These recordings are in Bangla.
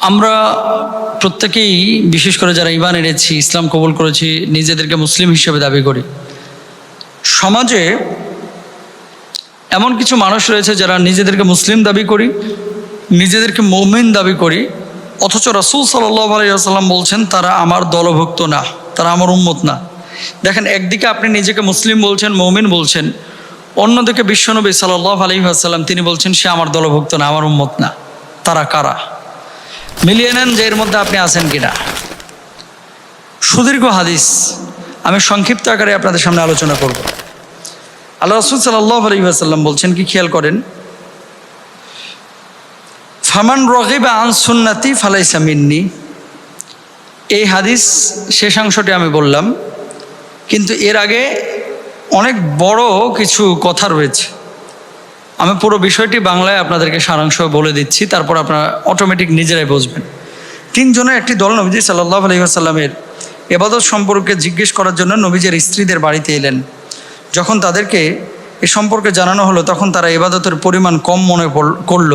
আমরা প্রত্যেকেই, বিশেষ করে যারা ইমান এনেছি, ইসলাম কবুল করেছি, নিজেদেরকে মুসলিম হিসেবে দাবি করি। সমাজে এমন কিছু মানুষ রয়েছে যারা নিজেদেরকে মুসলিম দাবি করি, নিজেদেরকে মৌমিন দাবি করি, অথচ রাসুল সাল্লাহ আলাইসাল্লাম বলছেন, তারা আমার দলভুক্ত না, তারা আমার উম্মত না। দেখেন, একদিকে আপনি নিজেকে মুসলিম বলছেন, মৌমিন বলছেন, অন্যদিকে বিশ্বনবী সাল্লাহ আলী আসাল্লাম তিনি বলছেন, সে আমার দলভুক্ত না, আমার উন্মত না। তারা কারা? মিলিয়ে নেন যে এর মধ্যে আপনি আছেন কিনা? সুদীর্ঘ হাদিস। আমি সংক্ষিপ্ত আকারে আপনাদের সামনে আলোচনা করব। আল্লাহ রসুল সাল্লাহ আলী আসাল্লাম বলছেন, কি খেয়াল করেন? ফামান রগিবা আন সুন্নাতি ফালাইসা মিন্নি। এই হাদিস শেষাংশটি আমি বললাম, কিন্তু এর আগে অনেক বড় কিছু কথা রয়েছে। আমি পুরো বিষয়টি বাংলায় আপনাদেরকে সারাংশ বলে দিচ্ছি, তারপর আপনারা অটোমেটিক নিজেরাই বুঝবেন। তিনজনের একটি দল নবীজি সাল্লাহ আলহিহাসাল্লামের এবাদত সম্পর্কে জিজ্ঞেস করার জন্য নবীজের স্ত্রীদের বাড়িতে এলেন। যখন তাদেরকে এ সম্পর্কে জানানো হলো, তখন তারা এবাদতের পরিমাণ কম মনে করল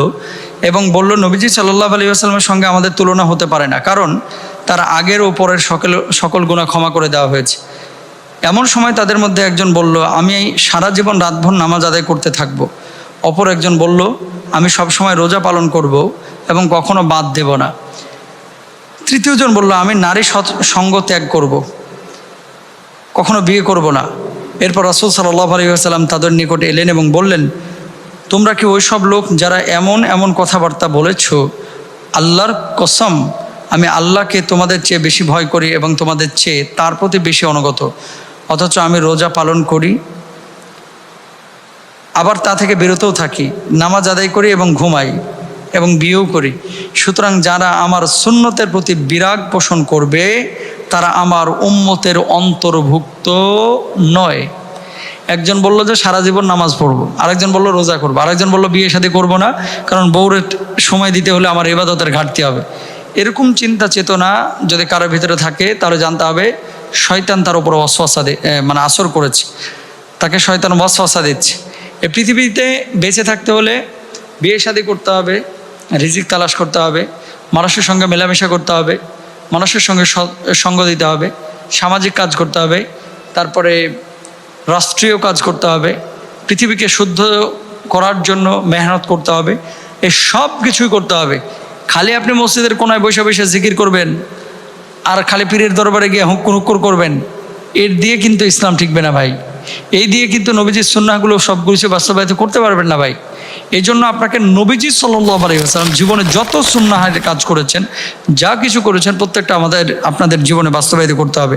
এবং বলল, নবীজি সাল্লাহ আলী আসলামের সঙ্গে আমাদের তুলনা হতে পারে না, কারণ তারা আগের ও পরের সকল সকল গুণা ক্ষমা করে দেওয়া হয়েছে। এমন সময় তাদের মধ্যে একজন বলল, আমি সারা জীবন রাতভর নামাজ আদায় করতে থাকব। অপর একজন বলল, আমি সব সময় রোজা পালন করব এবং কখনো বাদ দেব না। তৃতীয়জন বলল, আমি নারী সঙ্গ ত্যাগ করব, কখনো বিয়ে করব না। এরপর রাসুল সাল্লাহ আলহিহাসাল্লাম তাদের নিকটে এলেন এবং বললেন, তোমরা কি ওই সব লোক যারা এমন এমন কথাবার্তা বলেছ, আল্লাহর কসম, আমি আল্লাহকে তোমাদের চেয়ে বেশি ভয় করি এবং তোমাদের চেয়ে তার প্রতি বেশি অনুগত, অথচ আমি রোজা পালন করি আবার তা থেকে বিরতও থাকি। নামাজ আদায় করি এবং ঘুমাই এবং বিয়েও করি। সুতরাং যারা আমার সুন্নতের প্রতি বিরাগ পোষণ করবে, তারা আমার উম্মতের অন্তর্ভুক্ত নয়। একজন বলল যে, সারা জীবন নামাজ পড়ব। আরেকজন বলল, রোজা করব। আরেকজন বলল, বিয়ে শাদী করব না, কারণ বউরে সময় দিতে হলে আমার এবাদতের ঘাটতি হবে। এরকম চিন্তা চেতনা যদি কারোর ভিতরে থাকে, তাহলে জানতে হবে, শয়তান তার উপর অশ্বাসা মানে আসর করেছে। তাকে শয়তান ওয়াসওয়াসা দিচ্ছে। এই পৃথিবীতে বেঁচে থাকতে হলে বিয়ে শাদী করতে হবে, রিজিক তালাশ করতে হবে, মানুষের সঙ্গে মেলামেশা করতে হবে, মানুষের সঙ্গে সঙ্গ দিতে হবে, সামাজিক কাজ করতে হবে, তারপরে রাষ্ট্রীয় কাজ করতে হবে, পৃথিবীকে শুদ্ধ করার জন্য মেহনত করতে হবে এ সব কিছুই করতে হবে। খালি আপনি মসজিদের কোনায় বসে বসে জিকির করবেন, আর খালি পীরের দরবারে গিয়ে হুক্কুর হুক্কুর করবেন, এর দিয়ে কিন্তু ইসলাম ঠিকবে না ভাই। এই দিয়ে কিন্তু নবীজির সুন্নাগুলো সব কিছু বাস্তবায়িত করতে পারবেন না ভাই। এই জন্য আপনাকে নবীজি আলাইসালাম জীবনে যত সুন্নাহের কাজ করেছেন, যা কিছু করেছেন, প্রত্যেকটা আমাদের, আপনাদের জীবনে বাস্তবায়িত করতে হবে।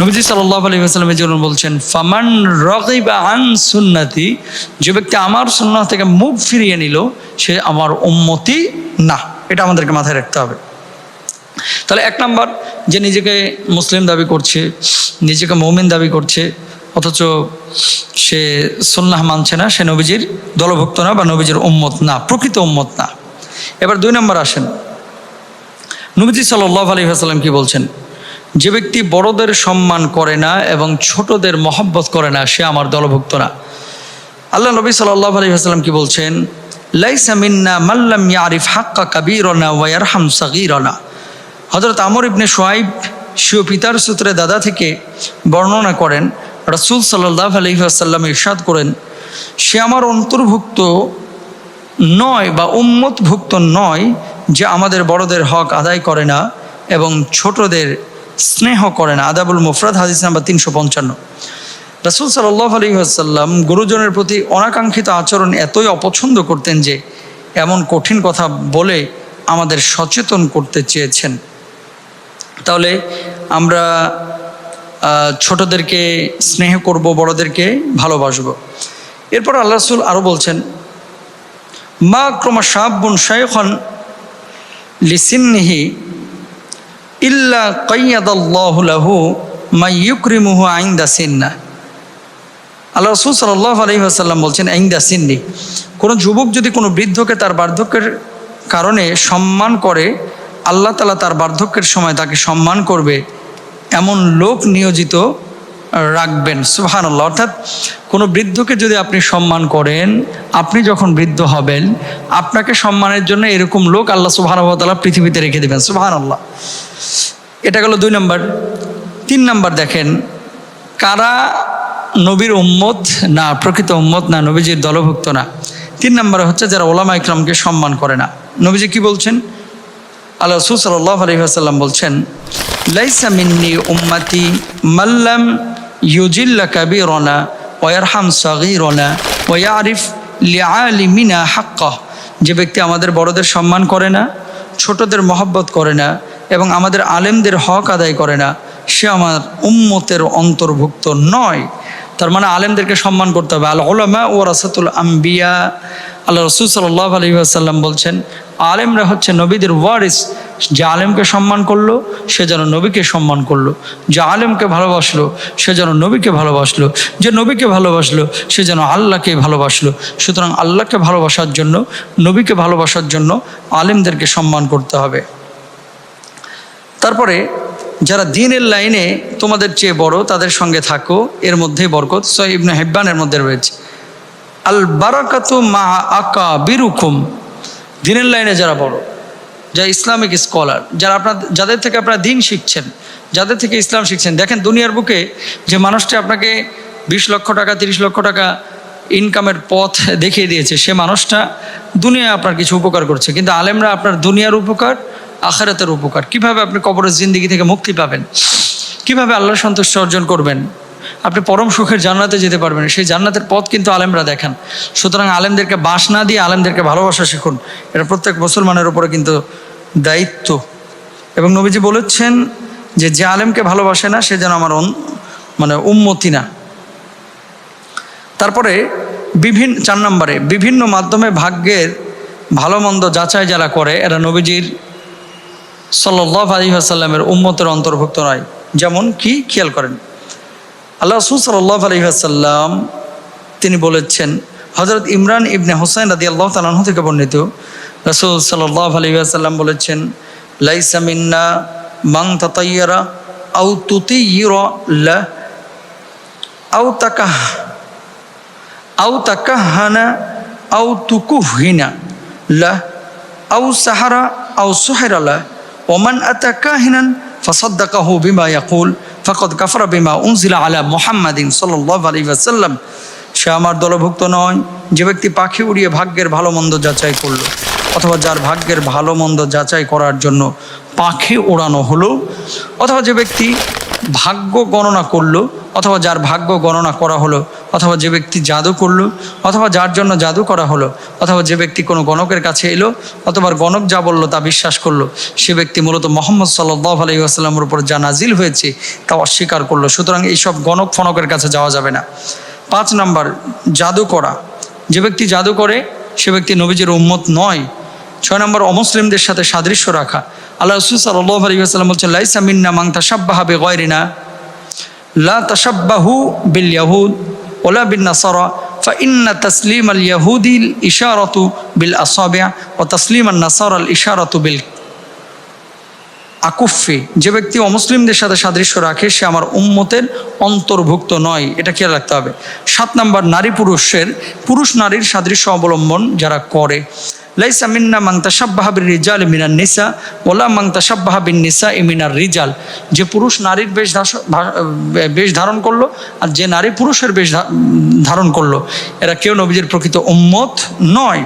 নবীজি সাল্লাহ আলাইসালাম এই জন্য বলছেন, ফামান রকিবা আন সুন্নাতি, যে ব্যক্তি আমার সুন্নাহ থেকে মুখ ফিরিয়ে নিল, সে আমার উম্মতি না। এটা আমাদেরকে মাথায় রাখতে হবে। তাহলে এক নাম্বার, যে নিজেকে মুসলিম দাবি করছে, নিজেকে মৌমিন দাবি করছে অথচ সে সুন্নাহ মানছে না, সে নবীজির দলভুক্ত না বা নবীজির উম্মত না, প্রকৃত উম্মত না। এবার দুই নম্বর আসেন। নবীজি সাল্লাহ আলী হাসাল্লাম কি বলছেন? যে ব্যক্তি বড়দের সম্মান করে না এবং ছোটদের মহব্বত করে না, সে আমার দলভুক্ত না। আল্লাহ নবী সাল্লাহ আলী হাসলাম কি বলছেন? হাক্কা হজরত আমর ইবনে সোয়াইব শিও পিতার সূত্রে দাদা থেকে বর্ণনা করেন রাসূল সাল্লাহ আলহিহাসাল্লাম ইরশাদ করেন, সে আমার অন্তর্ভুক্ত নয় বা উম্মতভুক্ত নয় যে আমাদের বড়দের হক আদায় করে না এবং ছোটদের স্নেহ করে না। আদাবুল মুফরাদ, হাদিস নাম্বার তিনশো পঞ্চান্ন। রাসুল সাল্লাহ আলী আসাল্লাম গুরুজনের প্রতি অনাকাঙ্ক্ষিত আচরণ এতই অপছন্দ করতেন যে এমন কঠিন কথা বলে আমাদের সচেতন করতে চেয়েছেন। তাহলে আমরা ছোটদেরকে স্নেহ করব, বড়দেরকে ভালোবাসবো। এরপর আল্লাহ রসুল আরও বলছেন, মা ক্রমা সাবুন শাইখন লিসিন্নিহি ইল্লা কৈয়াদাল্লাহু লাহু মা ইউক্রিমুহু আইন্দা সিন্না। আল্লাহ রসুল সাল্লাহ আলহি আসাল্লাম বলছেন, আইন্দা সিন্নি। কোনো যুবক যদি কোনো বৃদ্ধকে তার বার্ধক্যের কারণে সম্মান করে, আল্লাহ তালা তার বার্ধক্যের সময় তাকে সম্মান করবে। এমন লোক নিয়োজিত রাখবেন সুহানাল্লাহ অর্থাৎ কোনো বৃদ্ধকে যদি আপনি সম্মান করেন, আপনি যখন বৃদ্ধ হবেন, আপনাকে সম্মানের জন্য এরকম লোক আল্লাহ সুবাহানতালা পৃথিবীতে রেখে দেবেন, সুবাহানাল্লাহ। এটা গেল দুই নম্বর। তিন নম্বর দেখেন, কারা নবীর উম্মত না, প্রকৃত উম্মত না, নবীজির দলভুক্ত না। তিন নম্বরে হচ্ছে যারা ওলামা ইকরামকে সম্মান করে না। নবীজি কি বলছেন? আল্লাহ রসুল সাল্লাহ আলহিহাসাল্লাম বলছেন, লাইসা মিন্নি উম্মাতি মাল্লাম ইউজিল্লা কাবিরনা ওয়ারহাম সাগিরনা ওয়ারিফ লিআলিমিনা হাক্কা যে ব্যক্তি আমাদের বড়দের সম্মান করে না, ছোটদের মহব্বত করে না এবং আমাদের আলেমদের হক আদায় করে না, সে আমার উম্মতের অন্তর্ভুক্ত নয়। তার মানে আলেমদেরকে সম্মান করতে হবে। আল ওলামা ও রাসাতুল আম্বিয়া। আল্লাহ রসুল সাল্লাহ আলী আসাল্লাম বলছেন আলেমরা হচ্ছে নবীদের ওয়ারিস, যে আলেমকে সম্মান করল, সে যেন নবীকে সম্মান করল। যে আলেমকে ভালোবাসলো, সে যেন নবীকে ভালোবাসলো। যে নবীকে ভালোবাসলো, সে যেন আল্লাহকে ভালোবাসলো। সুতরাং আল্লাহকে ভালোবাসার জন্য, নবীকে ভালোবাসার জন্য আলেমদেরকে সম্মান করতে হবে। তারপরে, যারা দিনের লাইনে তোমাদের চেয়ে বড়, তাদের সঙ্গে থাকো। এর মধ্যেই বরকত। সহ ইবনে হেব্বানের মধ্যে রয়েছে। আল বারাকাতু মা আকা বিরুকুম দিনের লাইনে যারা বড়, যারা ইসলামিক স্কলার, যারা আপনার, যাদের থেকে আপনারা দিন শিখছেন, যাদের থেকে ইসলাম শিখছেন, দেখেন দুনিয়ার বুকে যে মানুষটি আপনাকে বিশ লক্ষ টাকা, তিরিশ লক্ষ টাকা ইনকামের পথ দেখিয়ে দিয়েছে, সে মানুষটা দুনিয়ায় আপনার কিছু উপকার করছে। কিন্তু আলেমরা আপনার দুনিয়ার উপকার, আখারাতের উপকার। কীভাবে আপনি কবরের জিন্দিগি থেকে মুক্তি পাবেন? কীভাবে আল্লাহর সন্তুষ্ট অর্জন করবেন? আপনি পরম সুখের জান্নাতে যেতে পারবেন। সেই জান্নাতের পথ কিন্তু আলেমরা দেখান। সুতরাং আলেমদেরকে বাস না দিয়ে আলেমদেরকে ভালোবাসা শিখুন। এটা প্রত্যেক মুসলমানের উপরে কিন্তু দায়িত্ব। এবং নবীজি বলেছেন যে যে আলেমকে ভালোবাসে না, সে যেন আমার মানে উন্মতি না। তারপরে বিভিন্ন চার নম্বরে, বিভিন্ন মাধ্যমে ভাগ্যের ভালো মন্দ যাচাই যারা করে, এরা নবীজির সাল্লাহ আলী আসাল্লামের উম্মতের অন্তর্ভুক্ত নয়। যেমন কি? খেয়াল করেন। আল্লাহ রসুল সাল্লাহ আলী আসাল্লাম তিনি বলেছেন হজরত ইমরান ইবনে হোসেন রাদি আল্লাহ তালাহ থেকে বর্ণিত, রসুল সাল্লাহ আলী আসাল্লাম বলেছেন, লাইসা মিন্না মাং তাতাইয়ারা আউ তুতি আউ তাকাহ আউ তাকাহানা আউ তুকুহিনা লা আউ সাহারা আউ সুহেরালা ওমান আতাকাহিনান ফসদ্দাকাহু বিমা ইয়াকুল। ফকদ কাফরা বিমা উনজিলা আলা মোহাম্মদিন সাল্লাহ আলী সে আমার দলভুক্ত নয়, যে ব্যক্তি পাখি উড়িয়ে ভাগ্যের ভালো মন্দ যাচাই করল, অথবা যার ভাগ্যের ভালো মন্দ যাচাই করার জন্য পাখি ওড়ানো হলো, অথবা যে ব্যক্তি ভাগ্য গণনা করল, অথবা যার ভাগ্য গণনা করা হলো, অথবা যে ব্যক্তি জাদু করল, অথবা যার জন্য জাদু করা হলো, অথবা যে ব্যক্তি কোনো গণকের কাছে এলো, অথবা গণক যা বলল তা বিশ্বাস করল, সে ব্যক্তি মূলত মোহাম্মদ সাল্লাহ আলী আসসালামের উপর যা নাজিল হয়েছে, তা অস্বীকার করল। সুতরাং এইসব গণক ফনকের কাছে যাওয়া যাবে না। পাঁচ নাম্বার, জাদু করা। যে ব্যক্তি জাদু করে, সে ব্যক্তি নবীজির উম্মত নয়। ছয় নম্বর, অমুসলিমদের সাথে সাদৃশ্য রাখা। আল্লাহ রসুল সাল্লাহ আলী আসসালাম বলছেন লাইসা মিন্না মাং তাসাব্বাহা বে গয়রিনা লা তাসাব্বাহু বিল ইয়াহুদ ওলা বিন নাসারা فإن تسليم اليهود الإشارة بالأصابع وتسليم النصارى الإشارة بال আকুফে যে ব্যক্তি অমুসলিমদের সাথে সাদৃশ্য রাখে সে আমার উম্মতের অন্তর্ভুক্ত নয় এটা খেয়াল রাখতে হবে সাত নাম্বার নারী পুরুষের পুরুষ নারীর সাদৃশ্য অবলম্বন যারা করে লাইসা মিন্না মাংতা সাব্বাহাবির রিজাল মিনার নিসা ওলা মাংতা সাব্বাহাবিন নিসা ইমিনার রিজাল। যে পুরুষ নারীর বেশ বেশ ধারণ করল আর যে নারী পুরুষের বেশ ধারণ করল। এরা কেউ নবীজের প্রকৃত উম্মত নয়।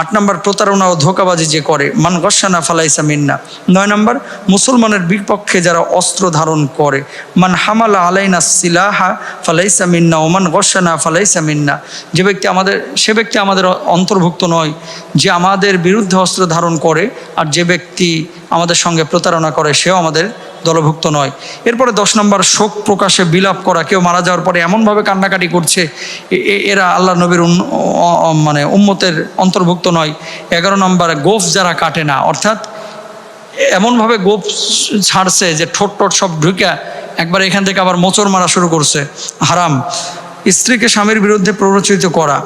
আট নম্বর প্রতারণা ও ধোকাবাজি যে করে, মান গসানা ফালাইসা মিন্না। নয় নম্বর, মুসলমানের বিপক্ষে যারা অস্ত্র ধারণ করে, মান হামালা আলাইনা সিলাহা ফালাইসা মিন্না ওমান গসানা ফালাইসা মিন্না। যে ব্যক্তি আমাদের, সে ব্যক্তি আমাদের অন্তর্ভুক্ত নয় যে আমাদের বিরুদ্ধে অস্ত্র ধারণ করে, আর যে ব্যক্তি আমাদের সঙ্গে প্রতারণা করে, সেও আমাদের দলভুক্ত নয়। এরপরে দশ নম্বর, শোক প্রকাশে বিলাপ করা, কেউ মারা যাওয়ার পরে এমনভাবে কান্নাকাটি করছে এরা আল্লাহ নবীর মানে উম্মতের অন্তর্ভুক্ত নয়। এগারো নম্বর, গোফ যারা কাটে না, অর্থাৎ এমনভাবে গোপ ছাড়ছে যে ঠোঁট টোট সব ঢুকে একবার এখান থেকে আবার মোচড় মারা শুরু করছে। হারাম। স্ত্রীকে স্বামীর বিরুদ্ধে প্ররোচিত করা।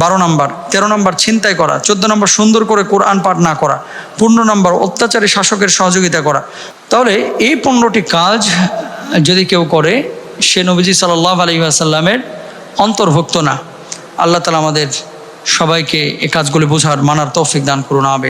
বারো নম্বর, তেরো নম্বর ছিনতাই করা, চোদ্দ নম্বর সুন্দর করে কোরআন পাঠ না করা, পনেরো নম্বর অত্যাচারী শাসকের সহযোগিতা করা। তাহলে এই পনেরোটি কাজ যদি কেউ করে, সে নবীজি সাল্লাহ আলী আসাল্লামের অন্তর্ভুক্ত না। আল্লাহ তালা আমাদের সবাইকে এ কাজগুলি বোঝার, মানার তৌফিক দান করুন আবে